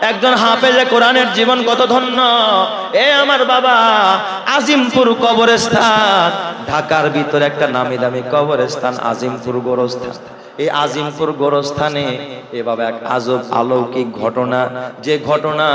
একজন হাফেজে কোরআনের জীবন কত ধন্য। এ আমার বাবা, আজিমপুর কবরস্থান, ঢাকার ভিতরে একটা নামি দামি কবরস্থান, আজিমপুর গোরস্থান। এই আজিমপুর গোরস্থানে এভাবে এক আজব অলৌকিক ঘটনা, যে ঘটনা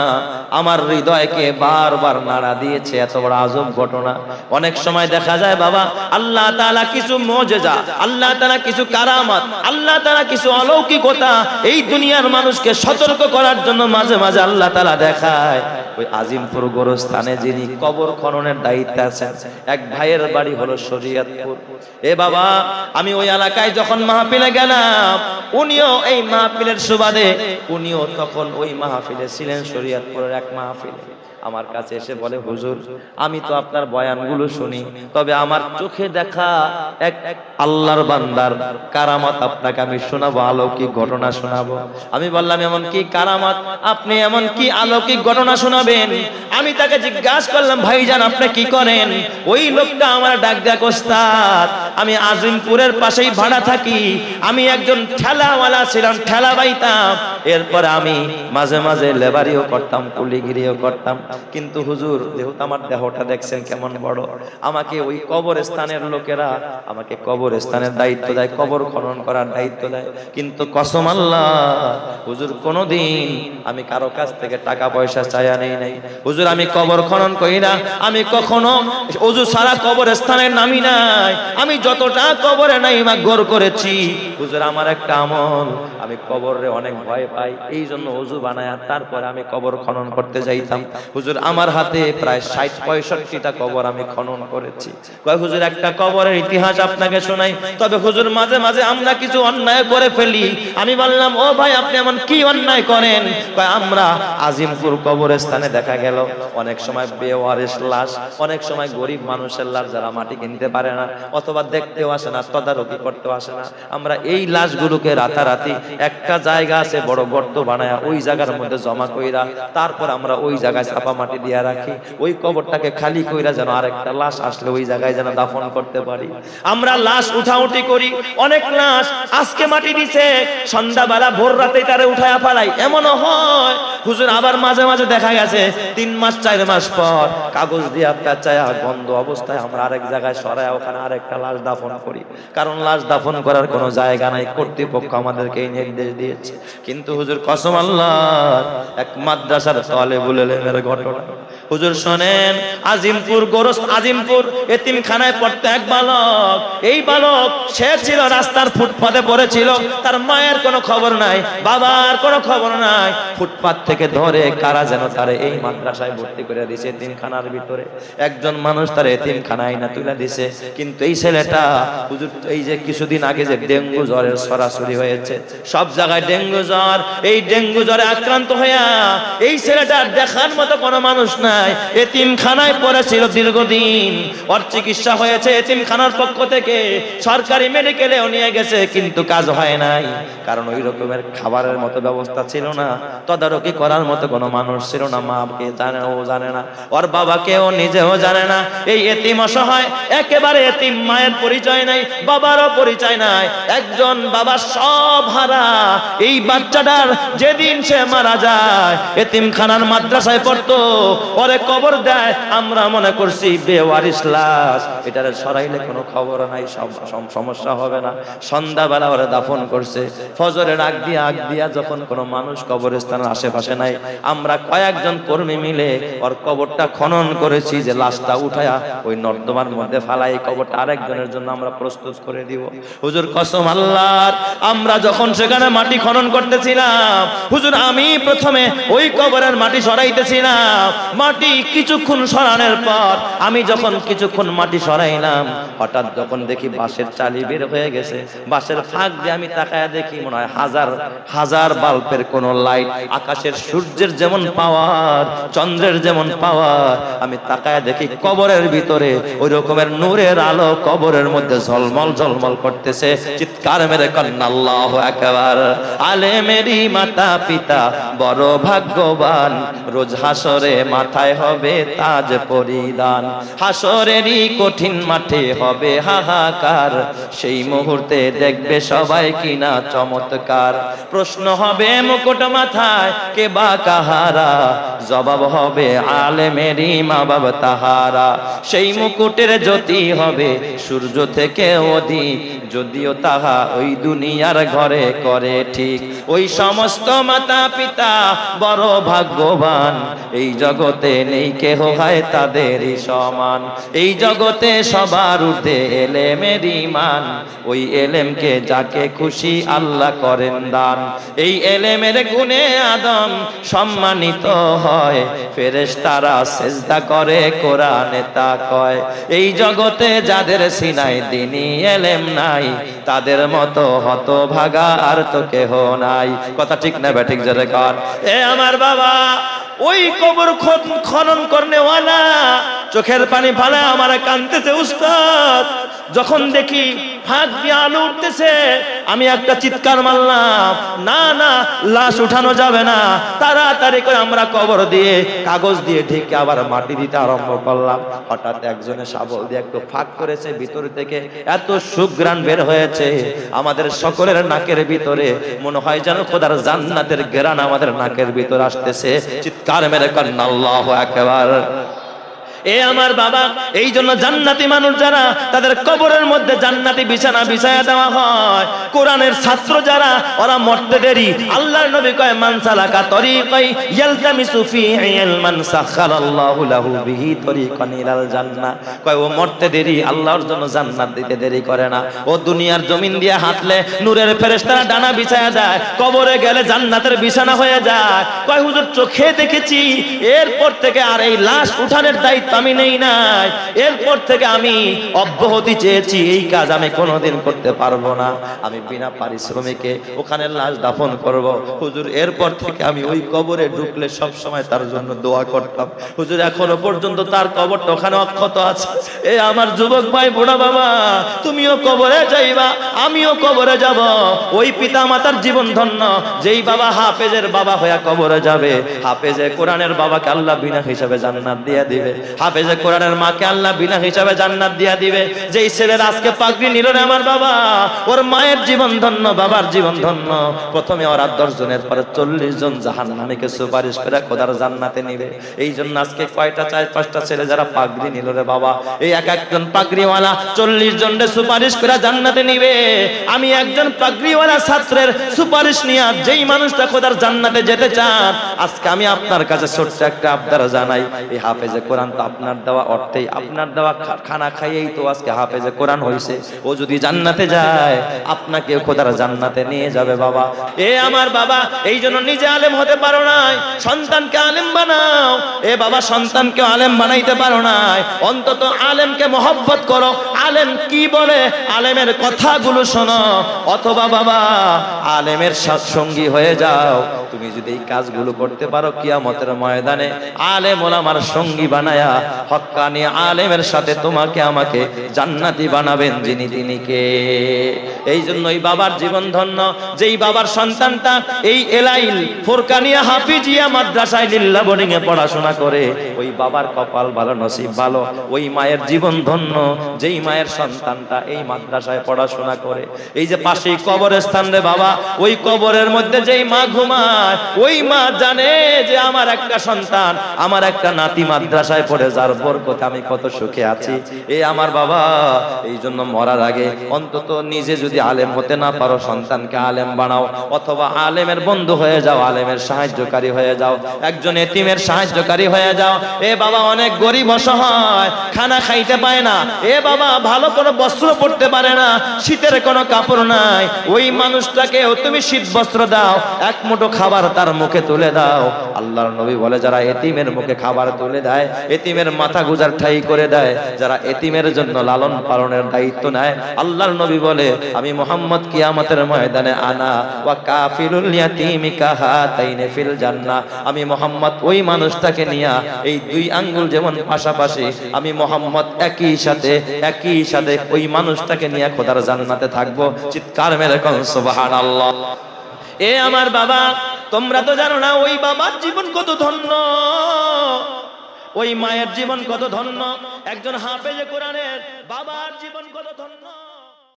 আমার হৃদয়কে বারবার নাড়া দিয়েছে, এত বড় আজব ঘটনা। অনেক সময় দেখা যায়, বাবা, আল্লাহ তাআলা কিছু মজেজা, আল্লাহ তাআলা কিছু কারামাত, আল্লাহ তাআলা কিছু অলৌকিকতা এই দুনিয়ার মানুষকে সতর্ক করার জন্য মাঝে মাঝে আল্লাহ তাআলা দেখায়। ওই আজিমপুর গোরস্থানে যিনি কবর খননের দায়িত্বে আছেন, এক ভাইয়ের বাড়ি হলো শরীয়তপুর। এ বাবা, আমি ওই এলাকায় যখন মাহফিলে গেলাম, উনিও এই মাহফিলের সুবাদে, উনিও তখন ওই মাহফিলে ছিলেন শরীয়তপুরের এক মাহফিলে। আমার কাছে এসে বলে হুজুর আমি তো আপনার বয়ানগুলো শুনি। তবে আমার চোখে দেখা এক আল্লাহর বান্দার কারামাত আপনাকে আমি শোনাবো আলৌকিক ঘটনা শোনাবো। আমি বললাম এমন কি কারামাত? আপনি এমন কি অলৌকিক ঘটনা শোনাবেন? আমি তাকে জিজ্ঞাসা করলাম ভাইজান আপনি কি করেন? ওই লোকটা আমার ডাক দেয়া ওস্তাদ। আমি আজিমপুরের পাশেই ভাড়া থাকি। আমি একজন ঠেলাওয়ালা ছিলাম, ঠেলা বাইতাম। এরপর আমি মাঝে মাঝে লেবারিও করতাম, কুলিগিরিও করতাম। কিন্তু হুজুর, যেহেতু আমার দেহটা দেখছেন কেমন বড়, আমাকে ওই কবর স্থানের লোকেরা আমাকে কবর স্থানের দায়িত্ব দেয়, কবর খনন করার দায়িত্ব দেয়। কিন্তু কসম আল্লাহ, হুজুর, কোনোদিন আমি কারও কাছ থেকে টাকা পয়সা চাইয়া নেই নাই। হুজুর, আমি কবর খনন করি না। আমি কখনো, হুজুর, সারা কবর স্থানে নামি নাই। আমি যতটা কবরে নাই মা, গোর করেছি। হুজুর, আমার একটা আমল। আমি কবরে অনেক ভয় পাই এই জন্য অজু বানায় তারপরে আমি কবর খনন করতে যাইতাম। হুজুর, আমার হাতে প্রায় ষাট, পঁয়ষট্টিটা কবর আমি খনন করেছি। কয়, হুজুর, একটা কবরের ইতিহাস আপনাকে শোনাই। তবে হুজুর, মাঝে মাঝে আমরা কিছু অন্যায় করে ফেলি। আমি বললাম, ও ভাই, আপনি এমন কি অন্যায় করেন? কয়, আমরা আজিমপুর কবরস্থানে দেখা গেল, অনেক সময় বেওয়ারিশ লাশ, অনেক সময় গরিব মানুষের লাশ যারা মাটি কিনতে পারে না, অথবা দেখতেও আসে না, তদারকি করতেও আসে না। আমরা এই লাশগুলোকে রাতারাতি একটা জায়গা আছে বড় গর্ত বানায়া ওই জায়গার মধ্যে জমা কইরা তারপর আমরা ওই জায়গায় চাপা মাটি দিয়া রাখি। ওই কবরটাকে খালি কইরা যেন আরেকটা লাশ আসলে ওই জায়গায় যেন দাফন করতে পারি। আমরা লাশ উঠাউঠি করি, অনেক লাশ আজকে মাটি দিছে, সন্ধ্যাবেলা ভোর রাতে তারে উঠায়া পালাই এমনও হয়, হুজুর আবার মাঝে মাঝে দেখা গেছে, তিন মাস, চার মাস পর কাগজ দিয়ে আপনার চায়া গন্ধ অবস্থায় আমরা আরেক জায়গায় সরায় ওখানে আরেকটা লাশ দাফন করি। কারণ লাশ দাফন করার কোনো জায়গা নাই, কর্তৃপক্ষ আমাদেরকে এই নির্দেশ দিয়েছে। কিন্তু হুজুর কসম আল্লাহ, এক মাদ্রাসার তলে বলে ঘটনা। হুজুর শোনেন, আজিমপুর গোরস আজিমপুর এতিমখানায় পড়তে এক বালক। এই বালক, সে ছিল রাস্তার ফুটপাতে পড়েছিল, তার মায়ের কোনো খবর নাই, বাবার কোনো খবর নাই। ফুটপাত থেকে ধরে কারা যেন তারে এই মাদ্রাসায় ভর্তি করে দিছে এতিমখানার ভিতরে। একজন মানুষ তার এতিমখানায় না তুলে দিছে। কিন্তু এই ছেলেটা, হুজুর, এই যে কিছুদিন আগে যে ডেঙ্গু জ্বরের সরাসরি হয়েছে, সব জায়গায় ডেঙ্গু জ্বর, এই ডেঙ্গু জ্বরে আক্রান্ত হইয়া এই ছেলেটার দেখার মতো কোনো মানুষ নাই। পড়েছিল দীর্ঘদিন। ওর চিকিৎসা হয়েছে পক্ষ থেকে। সরকারি মেডিকেলেও নিয়ে গেছে, কিন্তু কাজ হয় নাই। কারণ ওই রকমের খাবারের মতো ব্যবস্থা ছিল না। তদারকি করার মতো কোনো মানুষ ছিল না মাকে জানে, ও জানে না, ওর বাবাকে ও নিজেও জানে না। এই এতিম অসহায়, একেবারে এতিম মায়ের পরিচয় নাই, বাবারও পরিচয় নাই। একজন বাবা সব হারা। এই বাচ্চাটার যেদিন সে মারা যায়, এতিমখানার মাদ্রাসায় পড়তো ওরে কবর দেয়, আমরা মনে করছি বেওয়ারিস লাশ। এটারে সরাইলে কোনো খবর নাই, সম- সম- সমস্যা হবে না। সন্ধ্যাবেলা ওরে দাফন করছে। ফজরের আগ দিয়ে আগ দিয়া যখন কোনো মানুষ কবরস্থানের আশেপাশে নাই, আমরা কয়েকজন কর্মী মিলে ওর কবরটা খনন করেছি যে লাশটা উঠায়া ওই নর্দমার মধ্যে ফালাই, কবরটা আরেকজনের জন্য আমরা প্রস্তুত করে দিব। হুজুর কসম আল্লাহর, আমরা যখন সেখানে মাটি খনন করতেছিলাম, হুজুর আমি প্রথমে ওই কবরের মাটি সরাইতেছিলাম। মাটি কিছুক্ষণ সরানোর পর আমি যখন কিছুক্ষণ মাটি সরাইলাম, হঠাৎ যখন দেখি বাঁশের চালি বের হয়ে গেছে। বাঁশের ফাঁক দিয়ে আমি তাকায় দেখি, মনে হয় হাজার হাজার বাল্বের কোন লাইট, আকাশের সূর্যের যেমন পাওয়ার, চন্দ্রের যেমন পাওয়ার। আমি তাকায় দেখি কবরের ভিতরে, ওই রকমের নূরের আলো কবরের মধ্যে ঝলমল ঝলমল করতেছে। চিৎকার মেরে কন্যা, আল্লাহ একবার আলে মেরি মাতা পিতা বড় ভাগ্যবান, রোজ হাসরে মাথা মাথায় হবে তাজ পরিধান? হাসরেরই কঠিন মাঠে হবে হাহাকার। সেই মুহূর্তে দেখবে সবাই কিনা চমৎকার। প্রশ্ন হবে, মুকুট মাথায় কে বা কাহারা? জবাব হবে, আলেমেরই মা বাবা তাহারা। সেই মুকুটের জ্যোতি হবে সূর্য থেকে অধিক। যদিও তাহা ওই দুনিয়ার ঘরে করে ঠিক। ওই সমস্ত মাতা পিতা বড় ভাগ্যবান। এই জগতে নেই কেহ হয় তাদেরই সমান। এই জগতে সবার ঊর্ধ্বে এলেমের ইমান ওই এলেমকে যাকে খুশি আল্লাহ করেন দান। এই এলেমের গুণে আদম সম্মানিত হয়। ফেরেশতারা সেজদা করে, কোরআনে তা কয়। এই জগতে যাদের সিনাই দিনই এলেম নাই, তাদের মতো হতভাগা আর তো কেহ নাই। কথা ঠিক না ব্যাঠিক জোরে কর এ আমার বাবা ওই কবর খনন করনেওয়ালা চোখের পানি ফালা আমার কানতেছে উস্তাদ। যখন দেখি ফাঁক দিয়ে আলো উঠতেছে, আমি একটা চিৎকার মারলাম, না না, লাশ উঠানো যাবে না। তাড়াতাড়ি করে আমরা কবর দিয়ে কাগজ দিয়ে ঢেকে আবার মাটি দিতে আরম্ভ করলাম। হঠাৎ একজনে শাবল দিয়ে একটু ফাঁক করেছে, ভিতর থেকে এত সুগ্রাণ বের হয়েছে। আমাদের সকলের নাকের ভিতরে মনে হয় যেন খোদার জান্নাতের গেরান আমাদের নাকের ভিতর আসতেছে। চিৎকার মেরে কন্যা আল্লাহ একেবার এ আমার বাবা, এই জন্য জান্নাতি মানুষ যারা, তাদের কবরের মধ্যে জান্নাতি বিছানা বিছায়া দেওয়া হয়। কোরআনের ছাত্র যারা, ওরা মরতে দেরি। আল্লাহর নবী কয়, মান সালাকা তরিকাই ইয়ালতামিসু ফি ইলমান সাখারাল্লাহু লাহু বিহি তরিকান ইলাল জান্নাহ। কয়, ও মরতে দেরি, আল্লাহর জন্য জান্নাত দিতে দেরি করে না। ও দুনিয়ার জমিন দিয়ে হাঁটলে নূরের ফেরেশতারা ডানা বিছায়া যায়, কবরে গেলে জান্নাতের বিছানা হয়ে যায়। কয়, হুজুর, চোখে দেখেছি। এরপর থেকে আর এই লাশ উঠানের দায়িত্ব আমি নেই নাই। এরপর থেকে আমি অব্যাহতি চেয়েছি, এই কাজ আমি কোনোদিন করতে পারব না। আমি বিনা পারিশ্রমিকে ওখানে লাশ দাফন করব। হুজুর, এরপর থেকে আমি ওই কবরে ঢুকলে সব সময় তার জন্য দোয়া করতাম। হুজুর, এখনও পর্যন্ত তার কবরটা ওখানে অক্ষত আছে। এ আমার যুবক ভাই, বুড়া বাবা, তুমিও কবরে যাইবা, আমিও কবরে যাব। ওই পিতা মাতার জীবন ধন্য, যেই বাবা হাফেজের বাবা হইয়া কবরে যাবে, হাফেজে কোরআনের বাবাকে আল্লাহ বিনা হিসাবে জান্নাত দিয়ে দিবে। হাফেজে কোরআনের মাকে আল্লাহ বিনা হিসাবে জান্নাত দিয়ে দিবে। যেই ছেলের আজকে পাগড়ি নিল রে আমার বাবা, ওর মায়ের জীবন ধন্য, বাবার জীবন ধন্য। প্রথমে ওরা দশ জনের পরে চল্লিশ জন জাহান নামীকে সুপারিশ করে খোদার জান্নাতে নিবে। এই জন্য আজকে কয়টা, চার, পাঁচটা ছেলে যারা পাগড়ি নিল রে বাবা, এই এক একজন পাগড়িওয়ালা চল্লিশ জন জনের সুপারিশ করে জান্নাতে নিবে। আমি একজন পাগড়িওয়ালা ছাত্রের সুপারিশ নিয়ে যেই মানুষটা খোদার জান্নাতে যেতে চান আজকে আমি আপনার কাছে ছোট্ট একটা আবদার জানাই। এই হাফেজে কোরআন তো আপনার দেওয়া অর্থেই, আপনার দেওয়া খানা খাইয়েই তো আজকে হাফেজে কোরআন হয়েছে ও যদি জান্নাতে যায় আপনাকে খোদার জান্নাতে নিয়ে যাবে বাবা। এ আমার বাবা, এই জন্য নিজে আলেম হতে পারো নাই, সন্তানকে আলেম বানাও। এ বাবা সন্তানকে আলেম বানাইতে পারো নাই। অন্তত আলেমকে মহব্বত করো। আলেম কি বলে? আলেমের কথাগুলো শোনো। অথবা বাবা, আলেমের সঙ্গী হয়ে যাও। তুমি যদি এই কাজগুলো করতে পারো কিয়ামতের ময়দানে আলেম ওলামার সঙ্গী বানায়া হক্কানি আলেমের সাথে তোমাকে আমাকে জান্নাতি বানাবেন যিনি তিনি কে? এই জন্য এই বাবার জীবন ধন্য। যেই বাবার সন্তানটা এই এলাইল ফোরকানিয়া হাফিজিয়া মাদ্রাসায় লিল্লা বোর্ডিং এ পড়াশোনা করে, ওই বাবার কপাল ভালো, নসিব ভালো, ওই মায়ের জীবন ধন্য। যেই মায়ের সন্তানটা এই মাদ্রাসায় পড়াশোনা করে, এই যে পাশেই কবরস্থান রে বাবা, ওই কবরের মধ্যে যেই মা ঘুমায় ওই মা জানে যে আমার একটা সন্তান, আমার একটা নাতি মাদ্রাসায় পড়ে, যার বরকতে আমি কত সুখে আছি। এই আমার বাবা, এই জন্য মরার আগে অন্তত নিজে যদি আলেম হতে না পারো, সন্তানকে আলেম বানাও। অথবা আলেমের বন্ধু হয়ে যাও, আলেমের সাহায্যকারী হয়ে যাও। একজন এতিমের সাহায্যকারী হয়ে যাও। এ বাবা অনেক গরিব অসহায়, খানা খাইতে পায় না। এ বাবা ভালো কোনো বস্ত্র পড়তে পারে না, শীতের কোনো কাপড় নাই। ওই মানুষটাকে তুমি শীত বস্ত্র দাও, এক মুঠো খাবার তার মুখে তুলে দাও। আল্লাহর নবী বলে, যারা এতিমের মুখে খাবার তুলে দেয়, এতিমের মাথা গুজার ঠাই করে দেয়, যারা এতিমের জন্য লালন পালনের দায়িত্ব নেয়, আল্লাহর নবী বলে, আমি মোহাম্মদ কিয়ামতের ময়দানে আনা, ওয়া কাফিলুল ইয়াতিমি কাহাতাইনে ফিল জান্নাহ। আমি মোহাম্মদ ওই মানুষটাকে নিয়া, এই দুই আঙ্গুল যেমন পাশাপাশি, আমি মোহাম্মদ একই সাথে একই সাথে ওই মানুষটাকে নিয়ে খোদার জান্নাতে থাকব। চিৎকার মেরে কোন, সুবহানাল্লাহ। এ আমার বাবা তোমরা তো জানো না, ওই বাবার জীবন কত ধন্য। ওই মায়ের জীবন কত ধন্য। একজন হাফেজে কোরআনের বাবার জীবন কত ধন্য।